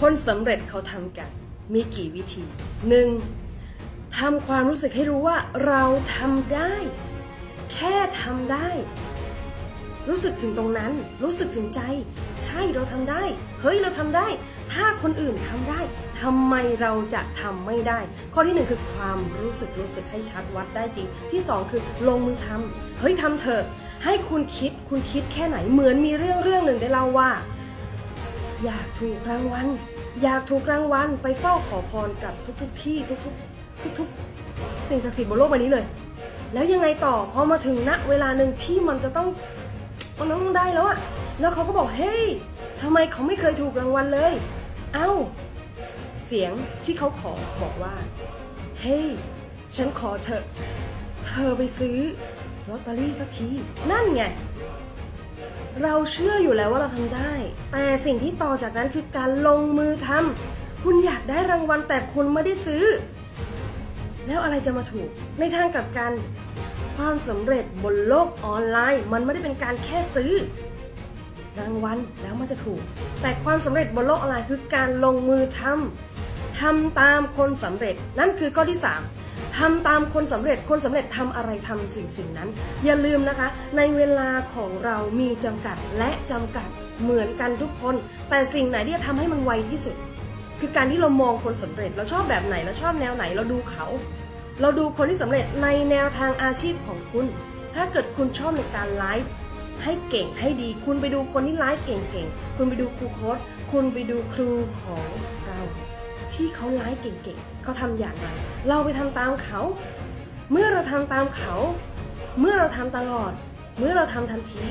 คนสำเร็จเขาทำกันมีกี่วิธีหนึ่งทำความรู้สึกให้รู้ว่าเราทำได้ แค่ทำได้ รู้สึกถึงตรงนั้น รู้สึกถึงใจ ใช่เราทำได้ เฮ้ยเราทำได้ ถ้าคนอื่นทำได้ทำไมเราจะทำไม่ได้ ข้อที่หนึ่งคือความรู้สึกรู้สึกให้ชัดวัดได้จริง ที่สองคือลงมือทำเฮ้ยทำเถอะ ให้คุณคิดคุณคิดแค่ไหนเหมือนมีเรื่องเรื่องหนึ่งได้เล่าว่า อยากถูกรางวัลอยากถูกรางวัลไปเฝ้าขอพรกับทุกๆทที่ทุกๆทุกๆ สิ่งศักดิ์สิทธิ์บนโลกใบนี้เลย แล้วยังไงต่อพอมาถึงณเวลาหนึ่งที่มันจะต้องมันต้องได้แล้วอะแล้วเขาก็บอกเฮ้ยทำไมเขาไม่เคยถูกรางวัลเลย เอ้า เสียงที่เขาขอบอกว่า เฮ้ย ฉันขอเถอเธอไปซื้อลอตเตอรี่สักที นั่นไง เราเชื่ออยู่แล้วว่าเราทำได้ แต่สิ่งที่ต่อจากนั้นคือการลงมือทำคุณอยากได้รางวัลแต่คุณไม่ได้ซื้อ แล้วอะไรจะมาถูก ในทางกลับกัน ความสำเร็จบนโลกออนไลน์ มันไม่ได้เป็นการแค่ซื้อ รางวัลแล้วมันจะถูก แต่ความสำเร็จบนโลกออนไลน์คือการลงมือทำทำตามคนสำเร็จนั่นคือข้อที่3 ทำตามคนสำเร็จคนสำเร็จทำอะไรทำสิ่งสิ่งนั้น อย่าลืมนะคะ ในเวลาของเรามีจำกัดและจำกัดเหมือนกันทุกคน แต่สิ่งไหนที่จะทำให้มันไวที่สุด คือการที่เรามองคนสำเร็จ เราชอบแบบไหน เราชอบแนวไหน เราดูเขา เราดูคนที่สำเร็จในแนวทางอาชีพของคุณ ถ้าเกิดคุณชอบในการไลฟ์ให้เก่งให้ดี คุณไปดูคนที่ไลฟ์เก่งๆ คุณไปดูครูโค้ดคุณไปดูครูของเรา ที่เขาไลฟ์เก่งๆเขาทำอย่างไร เราไปทำตามเขา เมื่อเราทำตามเขา เมื่อเราทำตลอด เมื่อเราทำทันที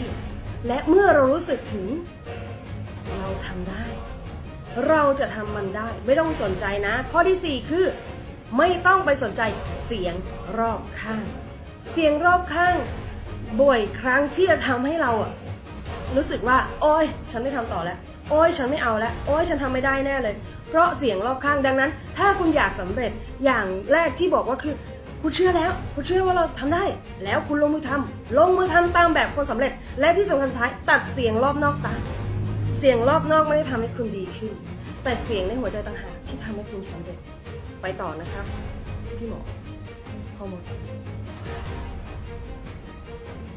และเมื่อเรารู้สึกถึง เราทำได้ เราจะทำมันได้ ไม่ต้องสนใจนะ ข้อที่ 4 คือ ไม่ต้องไปสนใจเสียงรอบข้าง เสียงรอบข้างบ่อยครั้งที่จะทำให้เราอะรู้สึกว่า โอ๊ย ฉันไม่ทำต่อแล้ว โอ๊ยฉันไม่เอาแล้วโอ๊ยฉันทำไม่ได้แน่เลย เพราะเสียงรอบข้างดังนั้น ถ้าคุณอยากสำเร็จอย่างแรกที่บอกว่าคือ คุณเชื่อแล้ว คุณเชื่อว่าเราทำได้ แล้วคุณลงมือทำลงมือทำตามแบบคนสำเร็จ และที่สำคัญสุดท้ายตัดเสียงรอบนอกซะเสียงรอบนอกไม่ได้ทำให้คุณดีขึ้น แต่เสียงในหัวใจต่างหากที่ทำให้คุณสำเร็จไปต่อนะครับพี่หมอข้อมูล